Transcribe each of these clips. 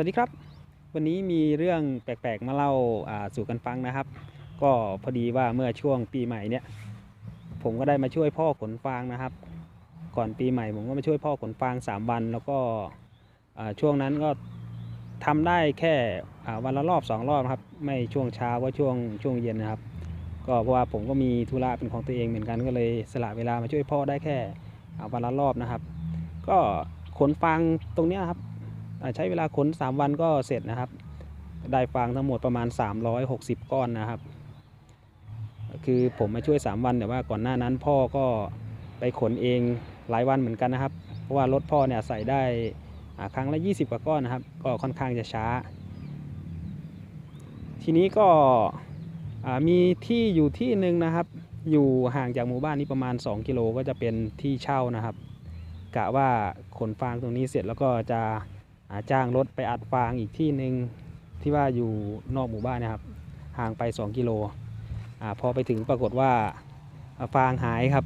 วัสดีครับ วันนี้มีเรื่องแปลกๆมาเล่าาสู่กันฟังนะครับ ก็พอดีว่าเมื่อช่วงปีใหม่เนี่ย ผมก็ได้มาช่วยพ่อขนฟางนะครับ ก่อนปีใหม่ผมก็มาช่วยพ่อขนฟาง 3 วัน แล้วก็ช่วงนั้นก็ทำได้แค่วันละรอบสองรอบครับ ไม่ช่วงเช้าก็ช่วงช่วงเย็นนะครับ ก็เพราะว่าผมก็มีธุระเป็นของตัวเองเหมือนกันก็เลยสละเวลามาช่วยพ่อได้แค่วันละรอบนะครับ ก็ขนฟางตรงนี้ครับ ใช้เวลาขน 3 วันก็เสร็จนะครับ ได้ฟางทั้งหมดประมาณ 360 ก้อนนะครับ คือผมมาช่วย 3 วันแต่ว่าก่อนหน้านั้นพ่อก็ไปขนเองหลายวันเหมือนกันนะครับ เพราะว่ารถพ่อเนี่ยใส่ได้ครั้งละ 20 กว่าก้อนนะครับ ก็ค่อนข้างจะช้า ทีนี้ก็มีที่อยู่ที่หนึ่งนะครับ อยู่ห่างจากหมู่บ้านนี้ประมาณ 2 กิโลก็จะเป็นที่เช่านะครับ กะว่าขนฟางตรงนี้เสร็จแล้วก็จะ อ่าจ้างรถไปอัดฟางอีกที่หนึ่งที่ว่าอยู่นอกหมู่บ้านนะครับ ห่างไป 2 กิโลอ่าพอไปถึงปรากฏว่าฟางหายครับ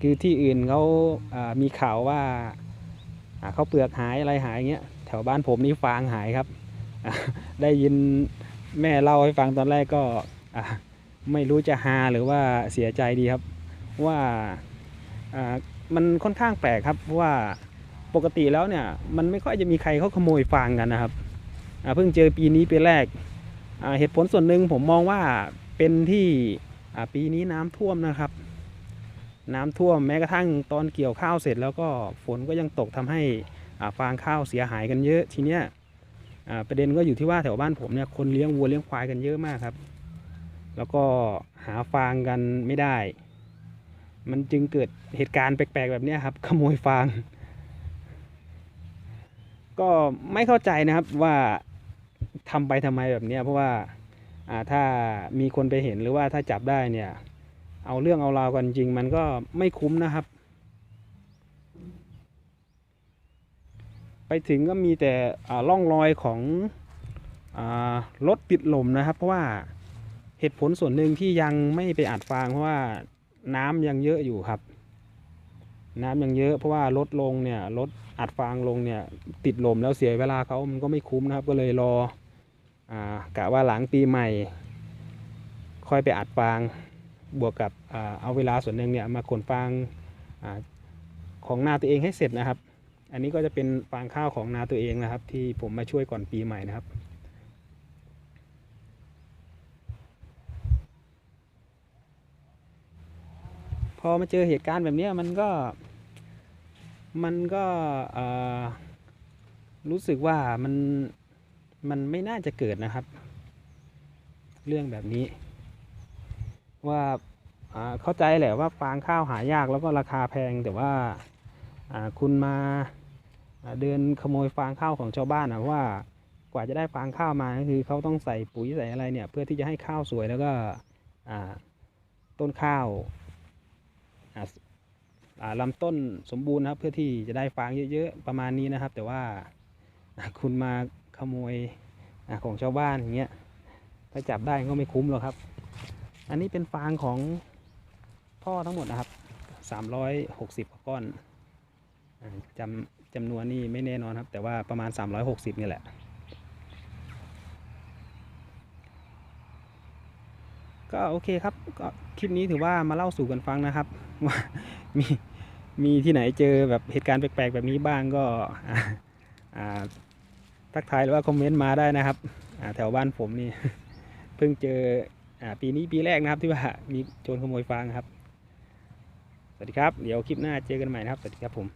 คือที่อื่นเขาามีข่าวว่าเขาเปลือกหายอะไรหายเงี้ยแถวบ้านผมนี่ฟางหายครับ ได้ยินแม่เล่าให้ฟังตอนแรกก็ไม่รู้จะฮาหรือว่าเสียใจดีครับ ว่าอ่ามันค่อนข้างแปลกครับเพราะว่า ปกติแล้วเนี่ยมันไม่ค่อยจะมีใครเขาขโมยฟางกันนะครับเพิ่งเจอปีนี้ปีแรกเหตุผลส่วนหนึ่งผมมองว่าเป็นที่ปีนี้น้ำท่วมนะครับ น้ำท่วมแม้กระทั่งตอนเกี่ยวข้าวเสร็จ แล้วก็ฝนก็ยังตกทำให้ฟางข้าวเสียหายกันเยอะทีเนี้ยประเด็นก็อยู่ที่ว่าแถวบ้านผมเนี่ยคนเลี้ยงวัวเลี้ยงควายกันเยอะมากครับ แล้วก็หาฟางกันไม่ได้ มันจึงเกิดเหตุการณ์แปลกๆแบบนี้ครับ ขโมยฟาง ก็ไม่เข้าใจนะครับว่าทำไปทำไมแบบเนี้ยเพราะว่าอ่าถ้ามีคนไปเห็นหรือว่าถ้าจับได้เนี่ย เอาเรื่องเอาราวกันจริงมันก็ไม่คุ้มนะครับ ไปถึงก็มีแต่อ่องรอยของอรถติดลมนะครับ เพราะว่าเหตุผลส่วนหนึ่งที่ยังไม่ไปอัดฟางเพราะว่าน้ำยังเยอะอยู่ครับ น้ำยังเยอะเพราะว่าลดลงเนี่ยลดอัดฟางลงเนี่ยติดลมแล้วเสียเวลาเขามันก็ไม่คุ้มนะครับ ก็เลยรออากะว่าหลังปีใหม่ ค่อยไปอัดฟางบวกกับอ่าเอาเวลาส่วนหนึ่งเนี่ยมาขนฟางอาของนาตัวเองให้เสร็จนะครับ อันนี้ก็จะเป็นฟางข้าวของนาตัวเองนะครับ ที่ผมมาช่วยก่อนปีใหม่นะครับ พอมาเจอเหตุการณ์แบบนี้มันก็มันก็รู้สึกว่ามันมันไม่น่าจะเกิดนะครับ เรื่องแบบนี้ ว่าเข้าใจแหละว่าฟางข้าวหายากแล้วก็ราคาแพงแต่ว่าคุณมาเดินขโมยฟางข้าวของชาวบ้านนะว่ากว่าจะได้ฟางข้าวมาก็คือเขาต้องใส่ปุ๋ยใส่อะไรเนี่ย เพื่อที่จะให้ข้าวสวยแล้วก็ต้นข้าว ลำต้นสมบูรณ์นะครับเพื่อที่จะได้ฟางเยอะๆประมาณนี้นะครับ แต่ว่าคุณมาขโมยอของชาวบ้านอย่างเงี้ยถ้าจับได้ก็ไม่คุ้มหรอกครับ อันนี้เป็นฟางของพ่อทั้งหมดนะครับ 360ก้อนจำจำนวนนี่ไม่แน่นอนครับ แต่ว่าประมาณ 360นี่แหละ ก็โอเคครับก็คลิปนี้ถือว่ามาเล่าสู่กันฟังนะครับ ว่ามีมีที่ไหนเจอแบบเหตุการณ์แปลกๆแบบนี้บ้างก็ทักทายหรือว่าคอมเมนต์มาได้นะครับแถวบ้านผมนี่เพิ่งเจออปีนี้ปีแรกนะครับที่ว่ามีโจรขโมยฟางครับ สวัสดีครับ เดี๋ยวคลิปหน้าเจอกันใหม่นะครับ สวัสดีครับผม